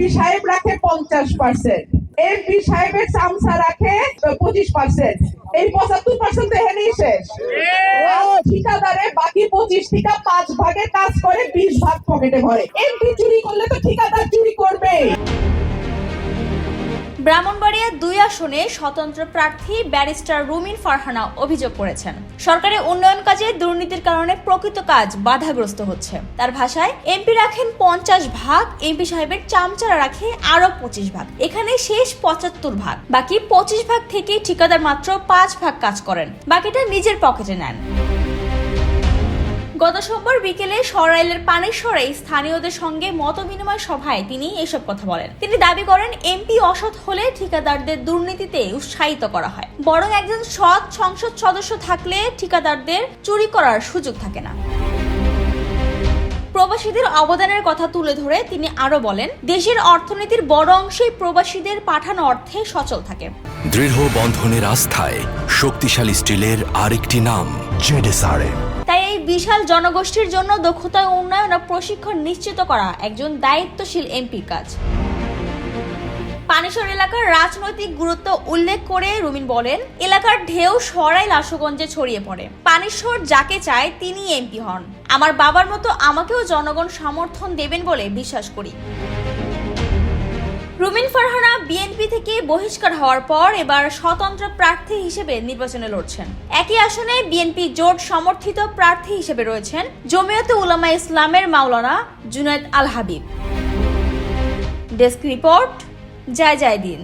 MP সাহেব রাখে পঞ্চাশ পার্সেন্ট এমপি সাহেবের চামচা রাখে পঁচিশ পার্সেন্ট এই পঁচাত্তর পার্সেন্ট এখানেই শেষ। ঠিকাদারে বাকি পঁচিশ টিকা পাঁচ ভাগে কাজ করে বিশ ভাগ পকেটে ভরে। এমপি চুরি করলে তো ঠিকাদার চুরি করবে ব্রাহ্মণবাড়িয়া দুই আসনে স্বতন্ত্র প্রার্থী ব্যারিস্টার রুমিন ফারহানা অভিযোগ করেছেন। সরকারি উন্নয়ন কাজে দুর্নীতির কারণে প্রকৃত কাজ বাধাগ্রস্ত হচ্ছে। তার ভাষায়, এমপি রাখেন পঞ্চাশ ভাগ, এমপি সাহেবের চামচারা রাখে আরও পঁচিশ ভাগ। এখানে শেষ পঁচাত্তর ভাগ। বাকি পঁচিশ ভাগ থেকে ঠিকাদার মাত্র পাঁচ ভাগ কাজ করেন। বাকিটা নিজের পকেটে নেন। গত সোমবার বিকেলে সরাইলের পানেশ্বরে স্থানীয়দের সঙ্গে মত বিনিময় সভায় তিনি এসব কথা বলেন। তিনি দাবি করেন, এমপি অসৎ হলে ঠিকাদারদের দুর্নীতিতে উৎসাহিত করা হয়। বরং একজন সৎ সংসদ সদস্য থাকলে ঠিকাদারদের চুরি করার সুযোগ থাকে না। প্রবাসীদের অবদানের কথা তুলে ধরে তিনি আরও বলেন, দেশের অর্থনীতির বড় অংশই প্রবাসীদের পাঠানো অর্থে সচল থাকে। দৃঢ় বন্ধনের আস্থায় শক্তিশালী স্টিলের আরেকটি নাম, জেডেসআরএম। তাই এই বিশাল জনগোষ্ঠীর জন্য দক্ষতা উন্নয়ন প্রশিক্ষণ নিশ্চিত করা একজন দায়িত্বশীল এমপির কাজ। পানেশ্বর এলাকার রাজনৈতিক গুরুত্ব উল্লেখ করে রুমিন বলেন, এলাকার ঢেউ সরাই লাশগঞ্জে ছড়িয়ে পড়ে। পানেশ্বর যাকে চায় তিনি এমপি হন। আমার বাবার মতো আমাকেও জনগণ সমর্থন দেবেন বলে বিশ্বাস করি। রুমিন ফারহানা বিএনপি থেকে বহিষ্কার হওয়ার পর এবার স্বতন্ত্র প্রার্থী হিসেবে নির্বাচনে লড়ছেন। একই আসনে বিএনপি জোট সমর্থিত প্রার্থী হিসেবে রয়েছেন জমিয়তে উলামা ইসলামের মাওলানা জুনায়দ আল হাবিব। ডেস্ক রিপোর্ট, জয় জয় দিন।